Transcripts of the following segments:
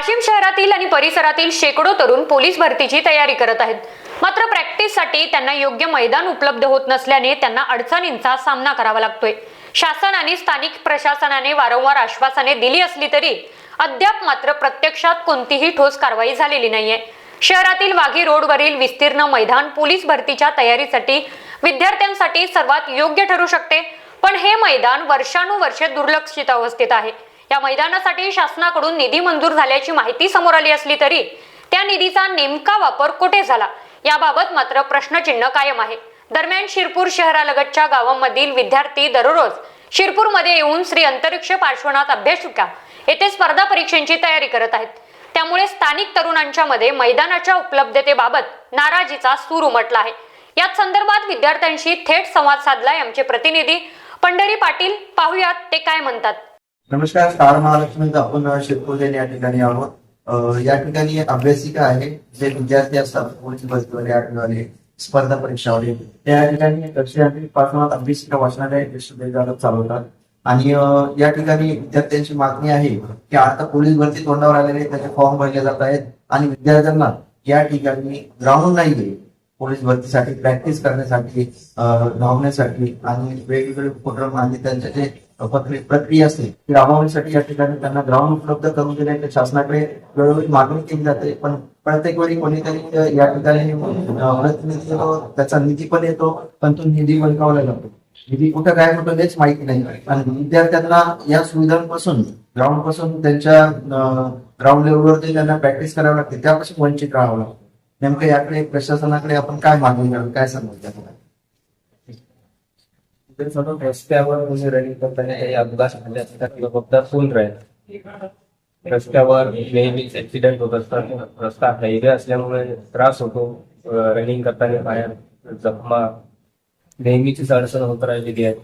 वाशिम शहरातील आणि परिसरातील शेकडो तरुण पोलीस भरतीची तयारी करत आहेत. मात्र प्रॅक्टिससाठी त्यांना योग्य मैदान उपलब्ध होत नसल्याने त्यांना अडचणींचा सामना करावा लागतोय. शासन आणि स्थानिक प्रशासनाने वारंवार आश्वासने दिली असली तरी अद्याप मात्र प्रत्यक्षात कोणतीही ठोस कारवाई झालेली नाहीये. शहरातील वाघी रोडवरील विस्तीर्ण मैदान पोलीस भरतीच्या तयारीसाठी विद्यार्थ्यांसाठी सर्वात योग्य ठरू शकते पण हे मैदान वर्षानुवर्षे दुर्लक्षित अवस्थेत आहे. या मैदानासाठी शासनाकडून निधी मंजूर झाल्याची माहिती समोर आली असली तरी त्या निधीचा नेमका वापर कुठे झाला? याबाबत मात्र प्रश्नचिन्ह कायम आहे. दरम्यान शिरपूर शहरालगतच्या गावांमधील विद्यार्थी दररोज शिरपूरमध्ये येऊन श्री अंतरिक्ष पार्श्वनाथ अभ्यासिका येथे स्पर्धा परीक्षांची तयारी करत आहेत. त्यामुळे स्थानिक तरुणांच्या मध्ये मैदानाच्या उपलब्धतेबाबत नाराजीचा सूर उमटला आहे. याच संदर्भात विद्यार्थ्यांशी थेट संवाद साधलाय आमचे प्रतिनिधी. पंढरी पाटील पाहुयात ते काय म्हणतात? नमस्कार स्टार महालक्ष्मीचा आपण अ, शिरपूर या ठिकाणी आहोत. या ठिकाणी अभ्यासिका आहे जे विद्यार्थी असतात पोलीस बसवाले आठवले स्पर्धा परीक्षावाले त्या ठिकाणी दक्षिणपासून अभ्यासिका वाचनालय चालवतात. आणि या ठिकाणी विद्यार्थ्यांची मागणी आहे की आता पोलीस भरती तोंडावर आलेले त्याचे फॉर्म भरले जात आहेत आणि विद्यार्थ्यांना या ठिकाणी ग्राउंड नाहीये पोलीस भरतीसाठी प्रॅक्टिस करण्यासाठी धावण्यासाठी आणि वेगवेगळे उपक्रम आणि त्यांचे जे प्रक्रिया असते. ती राबवण्यासाठी या ठिकाणी त्यांना ग्राउंड उपलब्ध करून दिले शासनाकडे वेळोवेळी मागणी केली जाते. पण प्रत्येक वेळी कोणीतरी या ठिकाणी त्याचा निधी पण येतो पण तो निधी बळकावला जातो. निधी कुठं काय होतं हेच माहिती नाही. आणि विद्यार्थ्यांना या सुविधांपासून ग्राउंडपासून त्यांच्या ग्राउंड लेवलवरती त्यांना प्रॅक्टिस करावी लागते. त्यापासून वंचित राहावं लागतं. नेमकं याकडे प्रशासनाकडे आपण काय मागणी करावी काय सांगू रस्त्यावर म्हणजे रनिंग करताना काही अपघात झाले असतात किंवा अपघात होऊन राहील रस्त्यावर नेहमीच ऍक्सिडेंट होत असतात रस्ता हायवे असल्यामुळे त्रास होतो रनिंग करताना बाहेर जखमा नेहमीचीच अडचण होत राहिलेली आहे.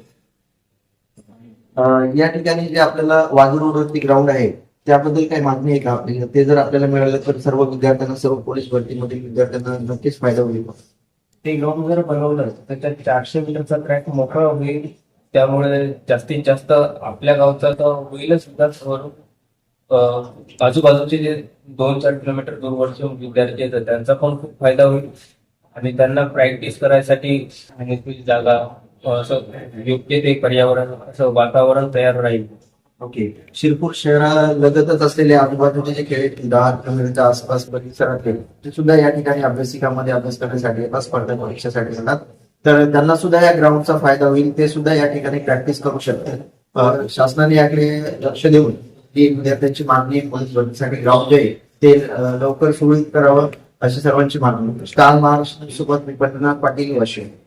या ठिकाणी जे आपल्याला वाजू रोडवरती ग्राउंड आहे त्याबद्दल काही मागणी आहे का आपली? ते जर आपल्याला मिळालं तर सर्व विद्यार्थ्यांना सर्व पोलीस भरतीमधील विद्यार्थ्यांना नक्कीच फायदा होईल. ते ग्राउंड जर बनवलं तर त्याच्यात चारशे मीटरचा ट्रॅक मोकळा होईल. त्यामुळे जास्तीत जास्त आपल्या गावचा तर होईलच विकास आजूबाजूचे जे दोन चार किलोमीटर दूरवरचे विद्यार्थी आहेत त्यांचा पण खूप फायदा होईल. आणि त्यांना प्रॅक्टिस करायसाठी मोकळी जागा असं योग्य ते पर्यावरण असं वातावरण तयार राहील. ओके. शिरपूर शहरालगतच असलेले आजूबाजूचे जे खेळ दहा किलोमीटरच्या आसपास परिसरातील खेळ ते सुद्धा या ठिकाणी अभ्यासिकामध्ये अभ्यास करण्यासाठी येतात स्पर्धा परीक्षेसाठी येतात. तर त्यांना सुद्धा या ग्राउंडचा फायदा होईल ते सुद्धा या ठिकाणी प्रॅक्टिस करू शकतात शासनाने याकडे लक्ष देऊन की विद्यार्थ्यांची मागणी आहे, ग्राउंड जे आहे ते लवकर सुरळीत करावं अशी सर्वांची मागणी. काल महाराष्ट्र सोबत मी पंढरनाथ पाटील वाशिम